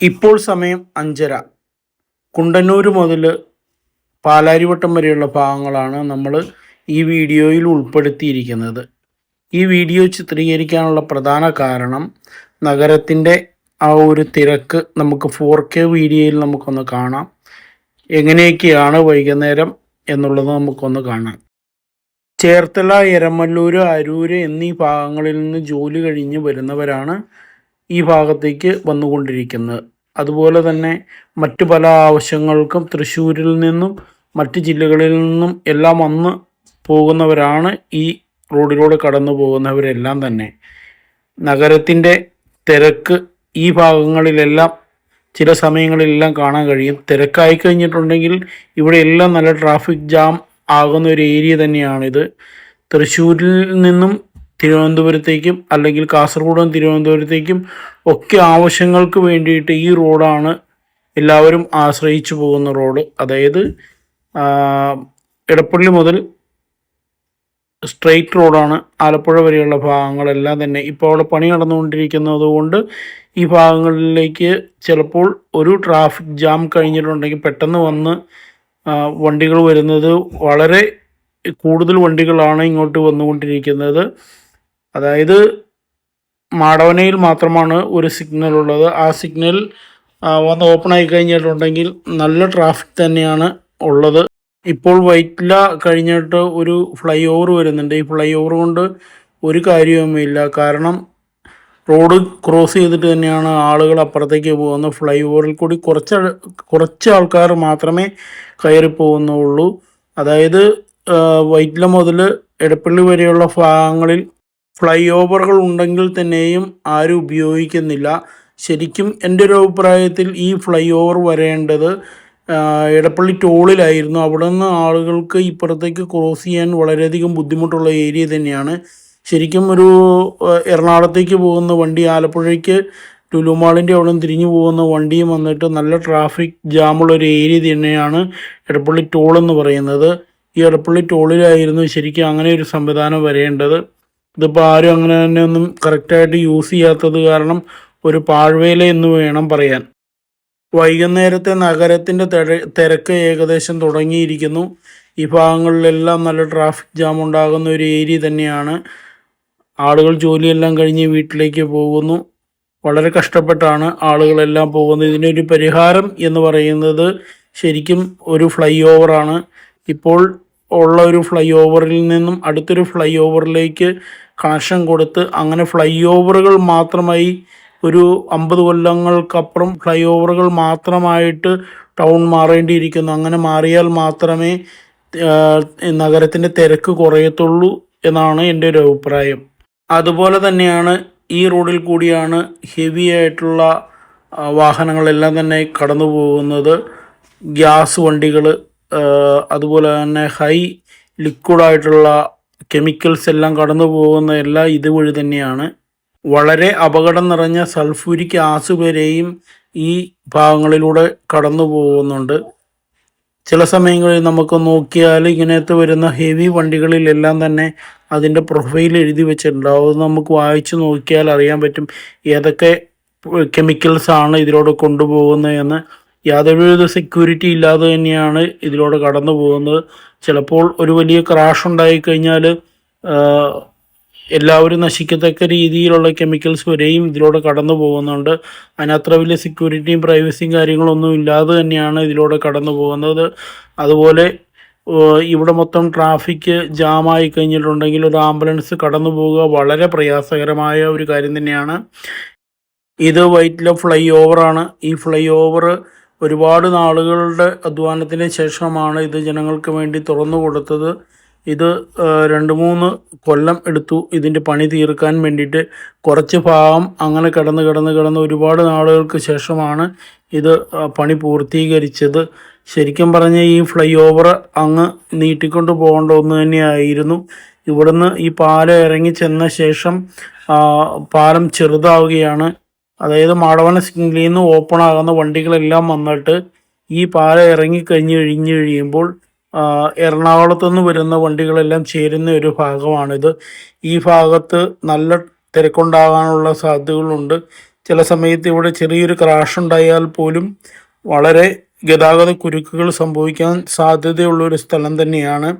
ഇപ്പോൾ സമയം അഞ്ചര. കുണ്ടന്നൂർ മുതൽ പാലാരിവട്ടം വരെയുള്ള ഭാഗങ്ങളാണ് നമ്മൾ ഈ വീഡിയോയിൽ ഉൾപ്പെടുത്തിയിരിക്കുന്നത്. ഈ വീഡിയോ ചിത്രീകരിക്കാനുള്ള പ്രധാന കാരണം നഗരത്തിന്റെ ആ ഒരു തിരക്ക് നമുക്ക് ഫോർ കെ വീഡിയോയിൽ നമുക്കൊന്ന് കാണാം. എങ്ങനെയൊക്കെയാണ് വൈകുന്നേരം എന്നുള്ളത് നമുക്കൊന്ന് കാണാം. ചേർത്തല എരമല്ലൂർ അരൂര് എന്നീ ഭാഗങ്ങളിൽ നിന്ന് ജോലി കഴിഞ്ഞ് വരുന്നവരാണ് ഈ ഭാഗത്തേക്ക് വന്നുകൊണ്ടിരിക്കുന്നത് അതുപോലെ തന്നെ മറ്റു പല ആവശ്യങ്ങൾക്കും തൃശ്ശൂരിൽ നിന്നും മറ്റ് ജില്ലകളിൽ നിന്നും എല്ലാം വന്ന് പോകുന്നവരാണ് ഈ റോഡിലൂടെ കടന്നു പോകുന്നവരെല്ലാം തന്നെ. നഗരത്തിന്റെ തിരക്ക് ഈ ഭാഗങ്ങളിലെല്ലാം ചില സമയങ്ങളിലെല്ലാം കാണാൻ കഴിയും. തിരക്കായി കഴിഞ്ഞിട്ടുണ്ടെങ്കിൽ ഇവിടെ എല്ലാം നല്ല ട്രാഫിക് ജാം ആകുന്ന ഒരു ഏരിയ തന്നെയാണിത്. തൃശ്ശൂരിൽ നിന്നും തിരുവനന്തപുരത്തേക്കും അല്ലെങ്കിൽ കാസർഗോഡും തിരുവനന്തപുരത്തേക്കും ഒക്കെ ആവശ്യങ്ങൾക്ക് വേണ്ടിയിട്ട് ഈ റോഡാണ് എല്ലാവരും ആശ്രയിച്ചു പോകുന്ന റോഡ്. അതായത് ഇടപ്പള്ളി മുതൽ സ്ട്രെയിറ്റ് റോഡാണ് ആലപ്പുഴ വരെയുള്ള ഭാഗങ്ങളെല്ലാം തന്നെ. ഇപ്പോൾ അവിടെ പണി നടന്നുകൊണ്ടിരിക്കുന്നത് കൊണ്ട് ഈ ഭാഗങ്ങളിലേക്ക് ചിലപ്പോൾ ഒരു ട്രാഫിക് ജാം കഴിഞ്ഞിട്ടുണ്ടെങ്കിൽ പെട്ടെന്ന് വന്ന് വണ്ടികൾ വരുന്നത് വളരെ കൂടുതൽ വണ്ടികളാണ് ഇങ്ങോട്ട് വന്നുകൊണ്ടിരിക്കുന്നത്. അതായത് മാടവനയിൽ മാത്രമാണ് ഒരു സിഗ്നൽ ഉള്ളത്. ആ സിഗ്നൽ വന്ന് ഓപ്പൺ ആയി കഴിഞ്ഞിട്ടുണ്ടെങ്കിൽ നല്ല ട്രാഫിക് തന്നെയാണ് ഉള്ളത്. ഇപ്പോൾ വൈറ്റില കഴിഞ്ഞിട്ട് ഒരു ഫ്ലൈ ഓവർ വരുന്നുണ്ട്. ഈ ഫ്ലൈ ഓവർ കൊണ്ട് ഒരു കാര്യവുമില്ല. കാരണം റോഡ് ക്രോസ് ചെയ്തിട്ട് തന്നെയാണ് ആളുകൾ അപ്പുറത്തേക്ക് പോകുന്നത്. ഫ്ലൈ ഓവറിൽ കൂടി കുറച്ച് കുറച്ച് ആൾക്കാർ മാത്രമേ കയറി പോകുന്നുള്ളൂ. അതായത് വൈറ്റ്ല മുതൽ എടപ്പള്ളി വരെയുള്ള ഭാഗങ്ങളിൽ ഫ്ലൈ ഓവറുകൾ ഉണ്ടെങ്കിൽ തന്നെയും ആരും ഉപയോഗിക്കുന്നില്ല. ശരിക്കും എന്റെ ഒരു അഭിപ്രായത്തിൽ ഈ ഫ്ലൈ ഓവർ വരേണ്ടത് എടപ്പള്ളി ടോളിലായിരുന്നു. അവിടെ നിന്ന് ആളുകൾക്ക് ഇപ്പുറത്തേക്ക് ക്രോസ് ചെയ്യാൻ വളരെയധികം ബുദ്ധിമുട്ടുള്ള ഏരിയ തന്നെയാണ്. ശരിക്കും ഒരു എറണാകുളത്തേക്ക് പോകുന്ന വണ്ടി ആലപ്പുഴയ്ക്ക് ടുലുമാളിന്റെ അവിടെ നിന്ന് തിരിഞ്ഞു പോകുന്ന വണ്ടിയും വന്നിട്ട് നല്ല ട്രാഫിക് ജാമുള്ള ഒരു ഏരിയ തന്നെയാണ് എടപ്പള്ളി ടോൾ എന്ന് പറയുന്നത്. ഈ എടപ്പള്ളി ടോളിലായിരുന്നു ശരിക്കും അങ്ങനെ ഒരു സംവിധാനം വരേണ്ടത്. ഇതിപ്പോൾ ആരും അങ്ങനെ തന്നെ ഒന്നും കറക്റ്റായിട്ട് യൂസ് ചെയ്യാത്തത് കാരണം ഒരു പാഴ്വേല എന്ന് വേണം പറയാൻ. വൈകുന്നേരത്തെ നഗരത്തിന്റെ തെര- തിരക്ക് ഏകദേശം തുടങ്ങിയിരിക്കുന്നു. ഈ ഭാഗങ്ങളിലെല്ലാം നല്ല ട്രാഫിക് ജാം ഉണ്ടാകുന്ന ഒരു ഏരിയ തന്നെയാണ്. ആളുകൾ ജോലിയെല്ലാം കഴിഞ്ഞ് വീട്ടിലേക്ക് പോകുന്നു. വളരെ കഷ്ടപ്പെട്ടാണ് ആളുകളെല്ലാം പോകുന്നത്. ഇതിനൊരു പരിഹാരം എന്ന് പറയുന്നത് ശരിക്കും ഒരു ഫ്ലൈ ഓവറാണ് ഇപ്പോൾ ഉള്ള ഒരു ഫ്ലൈ ഓവറിൽ നിന്നും അടുത്തൊരു ഫ്ലൈ ഓവറിലേക്ക് കണക്ഷൻ കൊടുത്ത് അങ്ങനെ ഫ്ലൈ ഓവറുകൾ മാത്രമായി ഒരു അമ്പത് കൊല്ലങ്ങൾക്കപ്പുറം ഫ്ലൈ ഓവറുകൾ മാത്രമായിട്ട് ടൗൺ മാറേണ്ടിയിരിക്കുന്നു. അങ്ങനെ മാറിയാൽ മാത്രമേ നഗരത്തിന്റെ തിരക്ക് കുറയത്തുള്ളൂ എന്നാണ് എന്റെ ഒരു അഭിപ്രായം. അതുപോലെ തന്നെയാണ് ഈ റോഡിൽ കൂടിയാണ് ഹെവി ആയിട്ടുള്ള വാഹനങ്ങളെല്ലാം തന്നെ കടന്നു പോകുന്നത്. ഗ്യാസ് വണ്ടികൾ അതുപോലെ തന്നെ ഹൈ ലിക്വിഡായിട്ടുള്ള കെമിക്കൽസ് എല്ലാം കടന്നു പോകുന്ന എല്ലാം ഇതുവഴി തന്നെയാണ്. വളരെ അപകടം നിറഞ്ഞ സൾഫൂരിക് ആസ് വരെയും ഈ ഭാഗങ്ങളിലൂടെ കടന്നു പോകുന്നുണ്ട്. ചില സമയങ്ങളിൽ നമുക്ക് നോക്കിയാൽ ഇങ്ങനത്തെ വരുന്ന ഹെവി വണ്ടികളിലെല്ലാം തന്നെ അതിന്റെ പ്രൊഫൈൽ എഴുതി വെച്ചിട്ടുണ്ടാവും അത് നമുക്ക് വായിച്ച് നോക്കിയാൽ അറിയാൻ പറ്റും. ഏതൊക്കെ കെമിക്കൽസ് ആണ് ഇതിലൂടെ കൊണ്ടുപോകുന്നത് എന്ന്. യാതൊരുവിധ സെക്യൂരിറ്റി ഇല്ലാതെ തന്നെയാണ് ഇതിലൂടെ കടന്നു പോകുന്നത്. ചിലപ്പോൾ ഒരു വലിയ ക്രാഷ് ഉണ്ടായിക്കഴിഞ്ഞാൽ എല്ലാവരും നശിക്കത്തക്ക രീതിയിലുള്ള കെമിക്കൽസ് വരെയും ഇതിലൂടെ കടന്നു പോകുന്നുണ്ട്. അതിനത്ര വലിയ സെക്യൂരിറ്റിയും പ്രൈവസിയും കാര്യങ്ങളൊന്നും ഇല്ലാതെ തന്നെയാണ് ഇതിലൂടെ കടന്നു പോകുന്നത്. അതുപോലെ ഇവിടെ മൊത്തം ട്രാഫിക് ജാമായി കഴിഞ്ഞിട്ടുണ്ടെങ്കിൽ ഒരു ആംബുലൻസ് കടന്നു പോവുക വളരെ പ്രയാസകരമായ ഒരു കാര്യം തന്നെയാണ്. ഇത് വൈറ്റിലെ ഫ്ലൈ ഓവറാണ് ഈ ഫ്ലൈ ഓവർ ഒരുപാട് നാളുകളുടെ അധ്വാനത്തിന് ശേഷമാണ് ഇത് ജനങ്ങൾക്ക് വേണ്ടി തുറന്നു കൊടുത്തത്. ഇത് രണ്ട് മൂന്ന് കൊല്ലം എടുത്തു ഇതിന്റെ പണി തീർക്കാൻ വേണ്ടിയിട്ട്. കുറച്ച് ഭാഗം അങ്ങനെ കിടന്ന് കിടന്ന് കിടന്ന് ഒരുപാട് നാളുകൾക്ക് ശേഷമാണ് ഇത് പണി പൂർത്തീകരിച്ചത്. ശരിക്കും പറഞ്ഞ ഈ ഫ്ലൈ ഓവർ അങ്ങ് നീട്ടിക്കൊണ്ട് പോകേണ്ട ഒന്ന് തന്നെയായിരുന്നു. ഇവിടുന്ന് ഈ പാലം ഇറങ്ങി ചെന്ന ശേഷം പാലം ചെറുതാവുകയാണ്. അതായത് മാടവന സിഗ്നലിൽ നിന്ന് ഓപ്പൺ ആകുന്ന വണ്ടികളെല്ലാം വന്നിട്ട് ഈ പാല ഇറങ്ങി കഴിഞ്ഞ് കഴിഞ്ഞ് കഴിയുമ്പോൾ എറണാകുളത്തു നിന്ന് വരുന്ന വണ്ടികളെല്ലാം ചേരുന്ന ഒരു ഭാഗമാണിത്. ഈ ഭാഗത്ത് നല്ല തിരക്കുണ്ടാകാനുള്ള സാധ്യതകളുണ്ട്. ചില സമയത്ത് ഇവിടെ ചെറിയൊരു ക്രാഷ് ഉണ്ടായാൽ പോലും വളരെ ഗതാഗത കുരുക്കുകൾ സംഭവിക്കാൻ സാധ്യതയുള്ള ഒരു സ്ഥലം തന്നെയാണ്.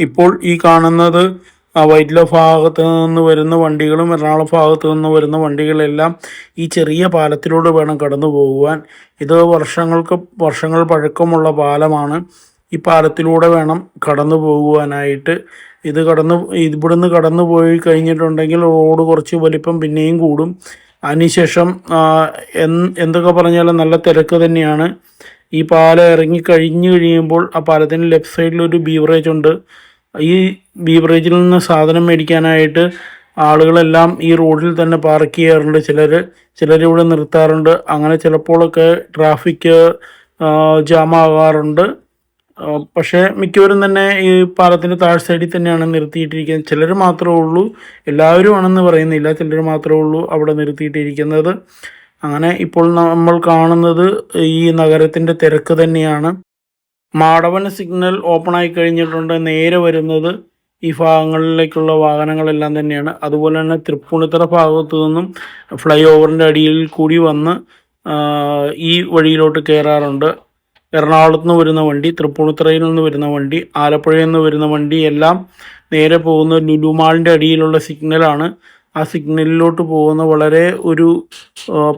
ഇപ്പോൾ ഈ കാണുന്നത് വൈറ്റില ഭാഗത്ത് നിന്ന് വരുന്ന വണ്ടികളും എറണാകുളം ഭാഗത്ത് നിന്ന് വരുന്ന വണ്ടികളെല്ലാം ഈ ചെറിയ പാലത്തിലൂടെ വേണം കടന്നു പോകുവാൻ. ഇത് വർഷങ്ങൾക്ക് വർഷങ്ങൾ പഴക്കമുള്ള പാലമാണ്. ഈ പാലത്തിലൂടെ വേണം കടന്നു പോകുവാനായിട്ട്. ഇത് കടന്നു ഇവിടുന്ന് കടന്നു പോയി കഴിഞ്ഞിട്ടുണ്ടെങ്കിൽ റോഡ് കുറച്ച് വലിപ്പം പിന്നെയും കൂടും. അതിനുശേഷം എന്തൊക്കെ പറഞ്ഞാലും നല്ല തിരക്ക് തന്നെയാണ്. ഈ പാലം ഇറങ്ങി കഴിഞ്ഞു കഴിയുമ്പോൾ ആ പാലത്തിന് ലെഫ്റ്റ് സൈഡിൽ ഒരു ബീവറേജ് ഉണ്ട്. ഈ ബീവറേജിൽ നിന്ന് സാധനം മേടിക്കാനായിട്ട് ആളുകളെല്ലാം ഈ റോഡിൽ തന്നെ പാർക്ക് ചെയ്യാറുണ്ട്. ചിലർ ഇവിടെ നിർത്താറുണ്ട്. അങ്ങനെ ചിലപ്പോഴൊക്കെ ട്രാഫിക് ജാമാകാറുണ്ട് പക്ഷേ മിക്കവരും തന്നെ ഈ പാലത്തിന്റെ താഴ് സൈഡിൽ തന്നെയാണ് നിർത്തിയിട്ടിരിക്കുന്നത്. ചിലർ മാത്രമേ ഉള്ളൂ. എല്ലാവരും ആണെന്ന് പറയുന്നില്ല. ചിലർ മാത്രമേ ഉള്ളൂ അവിടെ നിർത്തിയിട്ടിരിക്കുന്നത്. അങ്ങനെ ഇപ്പോൾ നമ്മൾ കാണുന്നത് ഈ നഗരത്തിന്റെ തിരക്ക് തന്നെയാണ്. മാടവൻ സിഗ്നൽ ഓപ്പൺ ആയി കഴിഞ്ഞിട്ടുണ്ട്. നേരെ വരുന്നത് ഈ ഭാഗങ്ങളിലേക്കുള്ള വാഹനങ്ങളെല്ലാം തന്നെയാണ്. അതുപോലെ തന്നെ തൃപ്പൂണിത്തറ ഭാഗത്തു നിന്നും ഫ്ലൈ ഓവറിന്റെ അടിയിൽ കൂടി വന്ന് ഈ വഴിയിലോട്ട് കയറാറുണ്ട്. എറണാകുളത്ത് നിന്ന് വരുന്ന വണ്ടി തൃപ്പൂണിത്തറയിൽ നിന്ന് വരുന്ന വണ്ടി ആലപ്പുഴയിൽ നിന്ന് വരുന്ന വണ്ടി എല്ലാം നേരെ പോകുന്ന ലുലുമാളിന്റെ അടിയിലുള്ള സിഗ്നലാണ്. ആ സിഗ്നലിലോട്ട് പോകുന്ന വളരെ ഒരു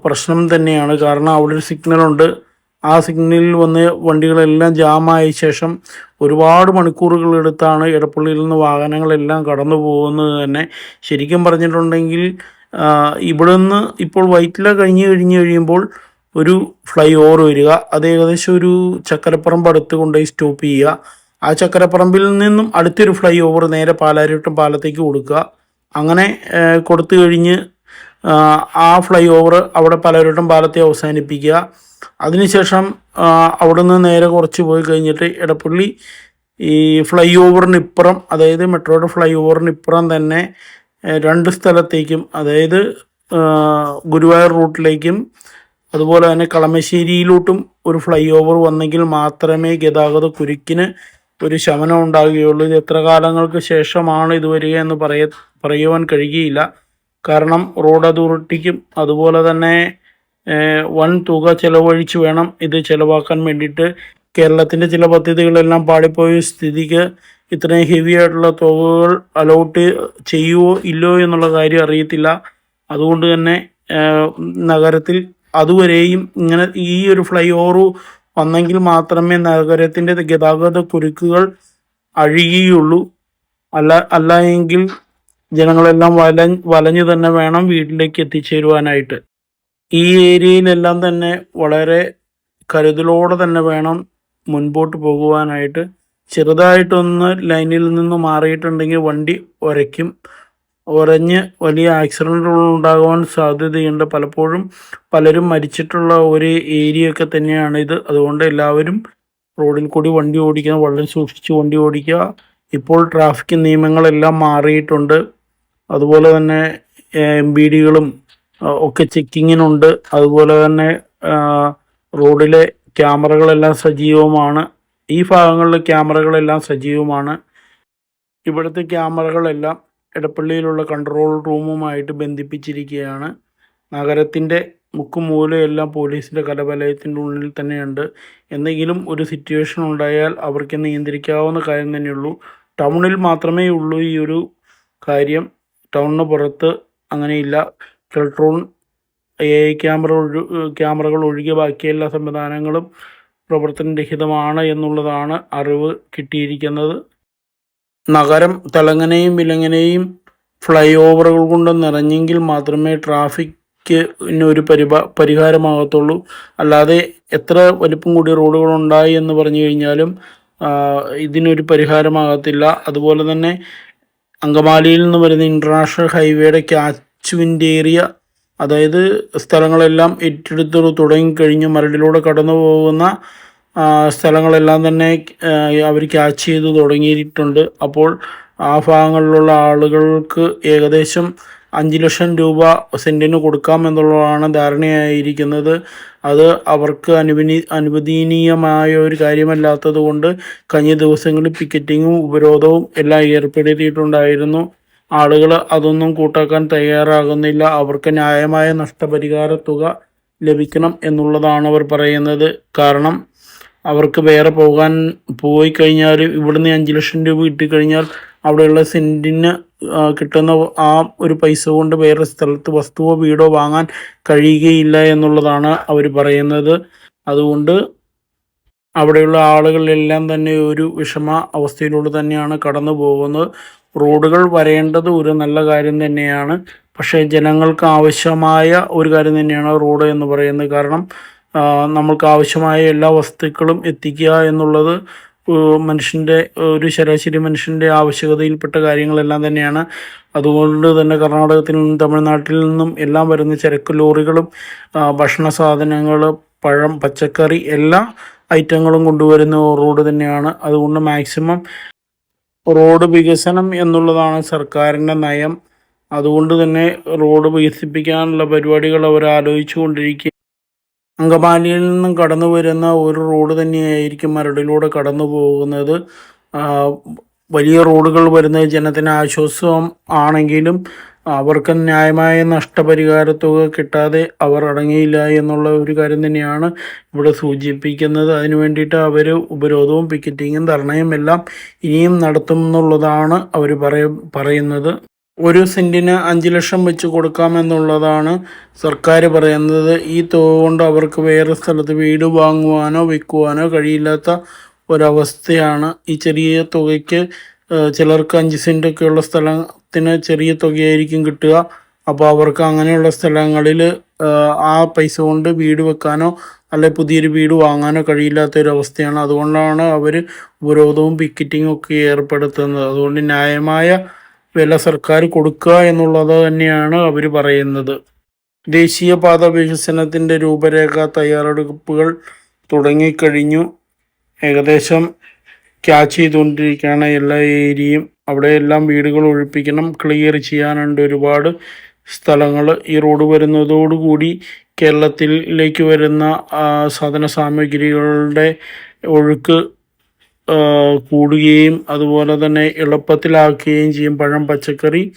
പ്രശ്നം തന്നെയാണ്. കാരണം അവിടെ ഒരു സിഗ്നലുണ്ട്. ആ സിഗ്നലിൽ വന്ന് വണ്ടികളെല്ലാം ജാമായ ശേഷം ഒരുപാട് മണിക്കൂറുകൾ എടുത്താണ് എടപ്പള്ളിയിൽ നിന്ന് വാഹനങ്ങളെല്ലാം കടന്നു പോകുന്നത് തന്നെ. ശരിക്കും പറഞ്ഞിട്ടുണ്ടെങ്കിൽ ആ, ഇവിടെ നിന്ന് ഇപ്പോൾ വൈറ്റില കഴിഞ്ഞ് കഴിഞ്ഞ് കഴിയുമ്പോൾ ഒരു ഫ്ലൈ ഓവർ വരിക. അത് ഏകദേശം ഒരു ചക്കരപ്പറമ്പ് അടുത്ത് കൊണ്ടുപോയി സ്റ്റോപ്പ് ചെയ്യുക. ആ ചക്കരപ്പറമ്പിൽ നിന്നും അടുത്തൊരു ഫ്ലൈ ഓവർ നേരെ പാലാരിവട്ടം പാലത്തേക്ക് കൊടുക്കുക. അങ്ങനെ കൊടുത്തു കഴിഞ്ഞ് ആ, ഫ്ലൈ ഓവർ അവിടെ പലരോട്ടും പാലത്തെ അവസാനിപ്പിക്കുക. അതിനുശേഷം അവിടെ നിന്ന് നേരെ കുറച്ച് പോയി കഴിഞ്ഞിട്ട് ഇടപ്പള്ളി ഈ ഫ്ലൈ ഓവറിന് ഇപ്പുറം അതായത് മെട്രോയുടെ ഫ്ലൈ ഓവറിന് ഇപ്പുറം തന്നെ രണ്ട് സ്ഥലത്തേക്കും അതായത് ഗുരുവായൂർ റൂട്ടിലേക്കും അതുപോലെ തന്നെ കളമശ്ശേരിയിലോട്ടും ഒരു ഫ്ലൈ ഓവർ വന്നെങ്കിൽ മാത്രമേ ഗതാഗത കുരുക്കിന് ഒരു ശമനം ഉണ്ടാകുകയുള്ളൂ. ഇത് എത്ര കാലങ്ങൾക്ക് ശേഷമാണ് ഇത് വരിക എന്ന് പറയ പറയുവാൻ കഴിയുകയില്ല. കാരണം റോഡ് അതോറിറ്റിക്കും അതുപോലെ തന്നെ വൻ തുക ചെലവഴിച്ച് വേണം ഇത് ചിലവാക്കാൻ വേണ്ടിയിട്ട്. കേരളത്തിന്റെ ചില പദ്ധതികളെല്ലാം പാടിപ്പോയ സ്ഥിതിക്ക് ഇത്രയും ഹെവി ആയിട്ടുള്ള തുകകൾ അലോട്ട് ചെയ്യുവോ ഇല്ലയോ എന്നുള്ള കാര്യം അറിയത്തില്ല. അതുകൊണ്ട് തന്നെ നഗരത്തിൽ അതുവരെയും ഇങ്ങനെ ഈ ഒരു ഫ്ലൈ ഓവർ വന്നെങ്കിൽ മാത്രമേ നഗരത്തിന്റെ ഗതാഗത കുരുക്കുകൾ അഴുകിയുള്ളൂ അല്ല അല്ല എങ്കിൽ ജനങ്ങളെല്ലാം വല വലഞ്ഞു തന്നെ വേണം വീട്ടിലേക്ക് എത്തിച്ചേരുവാനായിട്ട്. ഈ ഏരിയയിലെല്ലാം തന്നെ വളരെ കരുതലോടെ തന്നെ വേണം മുൻപോട്ട് പോകുവാനായിട്ട്. ചെറുതായിട്ടൊന്ന് ലൈനിൽ നിന്ന് മാറിയിട്ടുണ്ടെങ്കിൽ വണ്ടി ഉരയ്ക്കും ഉരഞ്ഞ് വലിയ ആക്സിഡന്റുകൾ ഉണ്ടാകുവാൻ സാധ്യതയുണ്ട്. പലപ്പോഴും പലരും മരിച്ചിട്ടുള്ള ഒരു ഏരിയ ഒക്കെ തന്നെയാണ് ഇത് അതുകൊണ്ട് എല്ലാവരും റോഡിൽ കൂടി വണ്ടി ഓടിക്കുക വളരെ സൂക്ഷിച്ച് വണ്ടി ഓടിക്കുക. ഇപ്പോൾ ട്രാഫിക് നിയമങ്ങളെല്ലാം മാറിയിട്ടുണ്ട്. അതുപോലെ തന്നെ എം ബി ഡികളും ഒക്കെ ചെക്കിങ്ങിനുണ്ട്. അതുപോലെ തന്നെ റോഡിലെ ക്യാമറകളെല്ലാം സജീവമാണ്. ഈ ഭാഗങ്ങളിലെ ക്യാമറകളെല്ലാം സജീവമാണ്. ഇവിടുത്തെ ക്യാമറകളെല്ലാം ഇടപ്പള്ളിയിലുള്ള കൺട്രോൾ റൂമുമായിട്ട് ബന്ധിപ്പിച്ചിരിക്കുകയാണ്. നഗരത്തിന്റെ മുക്കും മൂലയെല്ലാം പോലീസിന്റെ കലവലയത്തിന്റെ ഉള്ളിൽ തന്നെയുണ്ട്. എന്തെങ്കിലും ഒരു സിറ്റുവേഷൻ ഉണ്ടായാൽ അവർക്ക് നിയന്ത്രിക്കാവുന്ന കാര്യം തന്നെയുള്ളൂ. ടൗണിൽ മാത്രമേ ഉള്ളൂ ഈ ഒരു കാര്യം. ടൗണിന് പുറത്ത് അങ്ങനെയില്ല. കെൽട്രോൺ എ ഐ ക്യാമറ ഒഴു ക്യാമറകൾ ഒഴികെ ബാക്കി എല്ലാ സംവിധാനങ്ങളും പ്രവർത്തനരഹിതമാണ് എന്നുള്ളതാണ് അറിവ് കിട്ടിയിരിക്കുന്നത്. നഗരം തെലങ്ങനെയും വിലങ്ങനെയും ഫ്ലൈ ഓവറുകൾ കൊണ്ട് നിറഞ്ഞെങ്കിൽ മാത്രമേ ട്രാഫിക്ക് ഒരു പരിപാ പരിഹാരമാകത്തുള്ളൂ. അല്ലാതെ എത്ര വലിപ്പം കൂടിയ റോഡുകൾ ഉണ്ടായി എന്ന് പറഞ്ഞു കഴിഞ്ഞാലും ഇതിനൊരു പരിഹാരമാകത്തില്ല. അതുപോലെ തന്നെ അങ്കമാലിയിൽ നിന്ന് വരുന്ന ഇന്റർനാഷണൽ ഹൈവേയുടെ ക്യാച്ച്മെന്റ് ഏരിയ അതായത് സ്ഥലങ്ങളെല്ലാം ഏറ്റെടുത്ത് തുടങ്ങിക്കഴിഞ്ഞ് മരടിലൂടെ കടന്നു പോകുന്ന സ്ഥലങ്ങളെല്ലാം തന്നെ അവർ ക്യാച്ച് ചെയ്ത് തുടങ്ങിയിട്ടുണ്ട്. അപ്പോൾ ആ ഭാഗങ്ങളിലുള്ള ആളുകൾക്ക് ഏകദേശം അഞ്ച് ലക്ഷം രൂപ സെന്റിന് കൊടുക്കാം എന്നുള്ളതാണ് ധാരണയായിരിക്കുന്നത്. അത് അവർക്ക് അനുവിനി അനുവദനീയമായ ഒരു കാര്യമല്ലാത്തത് കൊണ്ട് കഴിഞ്ഞ ദിവസങ്ങളിൽ പിക്കറ്റിങ്ങും ഉപരോധവും എല്ലാം ഏർപ്പെടുത്തിയിട്ടുണ്ടായിരുന്നു. ആളുകൾ അതൊന്നും കൂട്ടാക്കാൻ തയ്യാറാകുന്നില്ല. അവർക്ക് ന്യായമായ നഷ്ടപരിഹാര തുക ലഭിക്കണം എന്നുള്ളതാണ് അവർ പറയുന്നത്. കാരണം അവർക്ക് വേറെ പോകാൻ പോയി കഴിഞ്ഞാൽ ഇവിടുന്ന് അഞ്ച് ലക്ഷം രൂപ കിട്ടിക്കഴിഞ്ഞാൽ അവിടെയുള്ള സെന്റിന് കിട്ടുന്ന ആ ഒരു പൈസ കൊണ്ട് വേറെ സ്ഥലത്ത് വസ്തുവോ വീടോ വാങ്ങാൻ കഴിയുകയില്ല എന്നുള്ളതാണ് അവർ പറയുന്നത്. അതുകൊണ്ട് അവിടെയുള്ള ആളുകളെല്ലാം തന്നെ ഒരു വിഷമ അവസ്ഥയിലൂടെ തന്നെയാണ് കടന്നു പോകുന്നത്. റോഡുകൾ വരേണ്ടത് ഒരു നല്ല കാര്യം തന്നെയാണ്. പക്ഷേ ജനങ്ങൾക്ക് ആവശ്യമായ ഒരു കാര്യം തന്നെയാണ് റോഡ് എന്ന് പറയുന്നത്. കാരണം നമ്മൾക്ക് ആവശ്യമായ എല്ലാ വസ്തുക്കളും എത്തിക്കുക എന്നുള്ളത് മനുഷ്യന്റെ ഒരു ശരാശരി മനുഷ്യന്റെ ആവശ്യകതയിൽപ്പെട്ട കാര്യങ്ങളെല്ലാം തന്നെയാണ്. അതുകൊണ്ട് തന്നെ കർണാടകത്തിൽ നിന്നും തമിഴ്നാട്ടിൽ നിന്നും എല്ലാം വരുന്ന ചരക്ക് ലോറികളും ഭക്ഷണ സാധനങ്ങൾ പഴം പച്ചക്കറി എല്ലാ ഐറ്റങ്ങളും കൊണ്ടുവരുന്ന റോഡ് തന്നെയാണ്. അതുകൊണ്ട് മാക്സിമം റോഡ് വികസനം എന്നുള്ളതാണ് സർക്കാരിന്റെ നയം. അതുകൊണ്ട് തന്നെ റോഡ് വികസിപ്പിക്കാനുള്ള പരിപാടികൾ അവർ ആലോചിച്ചു കൊണ്ടിരിക്കുക അങ്കമാലിയിൽ നിന്നും കടന്നു വരുന്ന ഒരു റോഡ് തന്നെയായിരിക്കും മരടിലൂടെ കടന്നു പോകുന്നത്. വലിയ റോഡുകൾ വരുന്ന ജനത്തിന് ആശ്വാസം ആണെങ്കിലും അവർക്ക് ന്യായമായ നഷ്ടപരിഹാരത്തുക കിട്ടാതെ അവർ അടങ്ങിയില്ല എന്നുള്ള ഒരു കാര്യം തന്നെയാണ് ഇവിടെ സൂചിപ്പിക്കുന്നത്. അതിനു വേണ്ടിയിട്ട് അവർ ഉപരോധവും പിക്കറ്റിങ്ങും ധർണയും എല്ലാം ഇനിയും നടത്തും എന്നുള്ളതാണ് അവർ പറയ പറയുന്നത്. ഒരു സെന്റിന് അഞ്ച് ലക്ഷം വെച്ച് കൊടുക്കാമെന്നുള്ളതാണ് സർക്കാർ പറയുന്നത്. ഈ തുക കൊണ്ട് അവർക്ക് വേറെ സ്ഥലത്ത് വീട് വാങ്ങുവാനോ വിൽക്കുവാനോ കഴിയില്ലാത്ത ഒരവസ്ഥയാണ്. ഈ ചെറിയ തുകയ്ക്ക് ചിലർക്ക് അഞ്ച് സെന്റൊക്കെയുള്ള സ്ഥലത്തിന് ചെറിയ തുകയായിരിക്കും കിട്ടുക. അപ്പോൾ അവർക്ക് അങ്ങനെയുള്ള സ്ഥലങ്ങളിൽ ആ പൈസ കൊണ്ട് വീട് വെക്കാനോ അല്ലെ പുതിയൊരു വീട് വാങ്ങാനോ കഴിയില്ലാത്ത ഒരു അവസ്ഥയാണ് അതുകൊണ്ടാണ് അവർ ഉപരോധവും പിക്കറ്റിങ്ങും ഒക്കെ ഏർപ്പെടുത്തുന്നത്. അതുകൊണ്ട് ന്യായമായ വില സർക്കാർ കൊടുക്കുക എന്നുള്ളത് തന്നെയാണ് അവർ പറയുന്നത്. ദേശീയപാത വികസനത്തിന്റെ രൂപരേഖ തയ്യാറെടുപ്പുകൾ തുടങ്ങിക്കഴിഞ്ഞു. ഏകദേശം ക്യാച്ച് ചെയ്തുകൊണ്ടിരിക്കുകയാണ് എല്ലാ ഏരിയയും. അവിടെയെല്ലാം വീടുകൾ ഒഴിപ്പിക്കണം ക്ലിയർ ചെയ്യാനുണ്ട് ഒരുപാട് സ്ഥലങ്ങൾ. ഈ റോഡ് വരുന്നതോടുകൂടി കേരളത്തിലേക്ക് വരുന്ന സാധന സാമഗ്രികളുടെ ഒഴുക്ക് കൂടുകയും അതുപോലെ തന്നെ എളുപ്പത്തിലാക്കുകയും ചെയ്യും. പഴം പച്ചക്കറി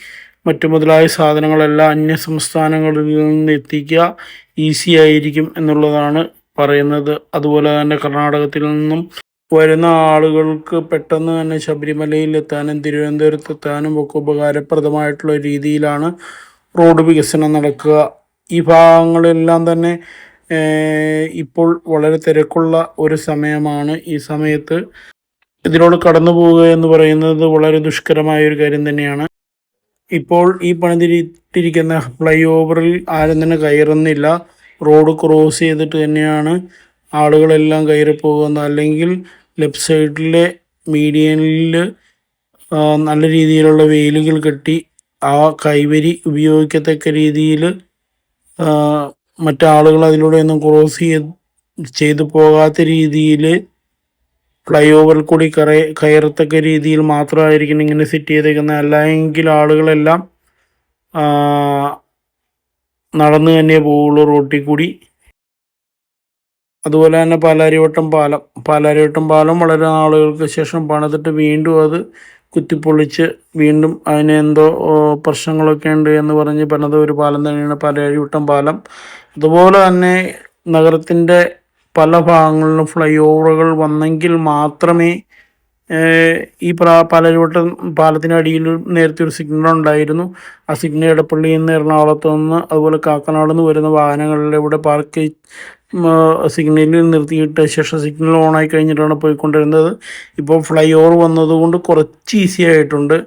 മറ്റു മുതലായ സാധനങ്ങളെല്ലാം അന്യ സംസ്ഥാനങ്ങളിൽ നിന്ന് എത്തിക്കുക ഈസി ആയിരിക്കും എന്നുള്ളതാണ് പറയുന്നത്. അതുപോലെ തന്നെ കർണാടകത്തിൽ നിന്നും വരുന്ന ആളുകൾക്ക് പെട്ടെന്ന് തന്നെ ശബരിമലയിൽ എത്താനും തിരുവനന്തപുരത്ത് എത്താനും ഒക്കെ ഉപകാരപ്രദമായിട്ടുള്ള രീതിയിലാണ് റോഡ് വികസനം നടക്കുക. ഈ ഭാഗങ്ങളെല്ലാം തന്നെ ഇപ്പോൾ വളരെ തിരക്കുള്ള ഒരു സമയമാണ്. ഈ സമയത്ത് ഇതിലൂടെ കടന്നു പോവുക എന്ന് പറയുന്നത് വളരെ ദുഷ്കരമായ ഒരു കാര്യം തന്നെയാണ്. ഇപ്പോൾ ഈ പണിതിരിട്ടിരിക്കുന്ന ഫ്ലൈ ഓവറിൽ ആരും തന്നെ കയറുന്നില്ല. റോഡ് ക്രോസ് ചെയ്തിട്ട് തന്നെയാണ് ആളുകളെല്ലാം കയറി പോകുന്നത് അല്ലെങ്കിൽ ലെഫ്റ്റ് സൈഡിലെ മീഡിയനിൽ നല്ല രീതിയിലുള്ള വെയിലുകൾ കെട്ടി ആ കൈവരി ഉപയോഗിക്കത്തക്ക രീതിയിൽ മറ്റാളുകൾ അതിലൂടെ ഒന്നും ക്രോസ് ചെയ്തു പോകാത്ത രീതിയിൽ ഫ്ലൈ ഓവറിൽ കൂടി കറ കയറത്തക്ക രീതിയിൽ മാത്രമായിരിക്കണം ഇങ്ങനെ സെറ്റ് ചെയ്തേക്കുന്നത്. അല്ലെങ്കിൽ ആളുകളെല്ലാം നടന്നു തന്നെ പോവുള്ളൂ റോട്ടിൽ കൂടി. അതുപോലെ തന്നെ പാലാരിവട്ടം പാലം. പാലാരിവട്ടം പാലം വളരെ നാളുകൾക്ക് ശേഷം പണിതിട്ട് വീണ്ടും അത് കുത്തിപ്പൊളിച്ച് വീണ്ടും അതിന് എന്തോ പ്രശ്നങ്ങളൊക്കെ ഉണ്ട് എന്ന് പറഞ്ഞ് പണിത ഒരു പാലം തന്നെയാണ് പാലാരിവട്ടം പാലം. അതുപോലെ തന്നെ നഗരത്തിന്റെ പല ഭാഗങ്ങളിലും ഫ്ലൈ ഓവറുകൾ വന്നെങ്കിൽ മാത്രമേ ഈ പ്രാ പാലത്തിന്റെ പാലത്തിനടിയിൽ നേരത്തെ ഒരു സിഗ്നൽ ഉണ്ടായിരുന്നു. ആ സിഗ്നൽ ഇടപ്പള്ളിയിൽ നിന്ന് എറണാകുളത്ത് നിന്ന് അതുപോലെ കാക്കനാട് നിന്ന് വരുന്ന വാഹനങ്ങളിലൂടെ പാർക്ക് സിഗ്നലിൽ നിർത്തിയിട്ട് ശേഷം സിഗ്നൽ ഓണായി കഴിഞ്ഞിട്ടാണ് പോയിക്കൊണ്ടിരുന്നത്. ഇപ്പോൾ ഫ്ലൈ ഓവർ വന്നതുകൊണ്ട് കുറച്ച് ഈസി ആയിട്ടുണ്ട്.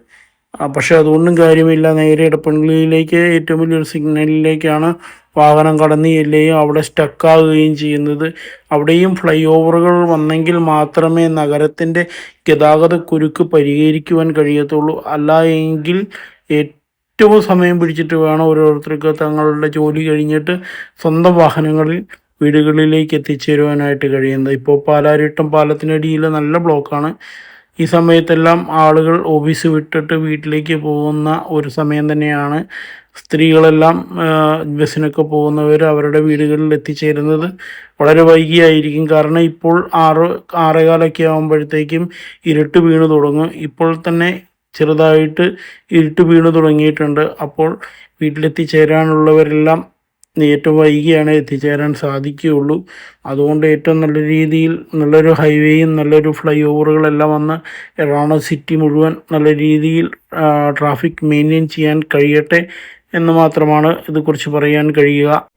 പക്ഷേ അതുകൊണ്ടും കാര്യമില്ല. നേരെ ഇടപ്പള്ളിയിലേക്ക് ഏറ്റവും വലിയൊരു സിഗ്നലിലേക്കാണ് വാഹനം കടന്നു ചെല്ലുകയും അവിടെ സ്റ്റക്കാവുകയും ചെയ്യുന്നത്. അവിടെയും ഫ്ലൈ ഓവറുകൾ വന്നെങ്കിൽ മാത്രമേ നഗരത്തിന്റെ ഗതാഗത കുരുക്ക് പരിഹരിക്കുവാൻ കഴിയത്തുള്ളൂ. അല്ല എങ്കിൽ ഏറ്റവും സമയം പിടിച്ചിട്ട് വേണം ഓരോരുത്തർക്ക് തങ്ങളുടെ ജോലി കഴിഞ്ഞിട്ട് സ്വന്തം വാഹനങ്ങളിൽ വീടുകളിലേക്ക് എത്തിച്ചേരുവാനായിട്ട് കഴിയുന്നത്. ഇപ്പോൾ പാലാരിട്ടം പാലത്തിനടിയിൽ നല്ല ബ്ലോക്കാണ്. ഈ സമയത്തെല്ലാം ആളുകൾ ഓഫീസ് വിട്ടിട്ട് വീട്ടിലേക്ക് പോകുന്ന ഒരു സമയം തന്നെയാണ് സ്ത്രീകളെല്ലാം ബസ്സിനൊക്കെ പോകുന്നവർ അവരുടെ വീടുകളിൽ എത്തിച്ചേരുന്നത്. വളരെ വൈകിയായിരിക്കും. കാരണം ഇപ്പോൾ ആറ് ആറേകാലൊക്കെ ആകുമ്പോഴത്തേക്കും ഇരുട്ട് വീണ് തുടങ്ങും. ഇപ്പോൾ തന്നെ ചെറുതായിട്ട് ഇരുട്ട് വീണ് തുടങ്ങിയിട്ടുണ്ട്. അപ്പോൾ വീട്ടിലെത്തിച്ചേരാനുള്ളവരെല്ലാം ഏറ്റവും വൈകിയാണ് എത്തിച്ചേരാൻ സാധിക്കുകയുള്ളൂ. അതുകൊണ്ട് ഏറ്റവും നല്ല രീതിയിൽ നല്ലൊരു ഹൈവേയും നല്ലൊരു ഫ്ലൈ ഓവറുകളെല്ലാം വന്ന് എറണാകുളം സിറ്റി മുഴുവൻ നല്ല രീതിയിൽ ട്രാഫിക് മെയിന്റെയിൻ ചെയ്യാൻ കഴിയട്ടെ എന്ന് മാത്രമാണ് ഇതേക്കുറിച്ച് പറയാൻ കഴിയുക.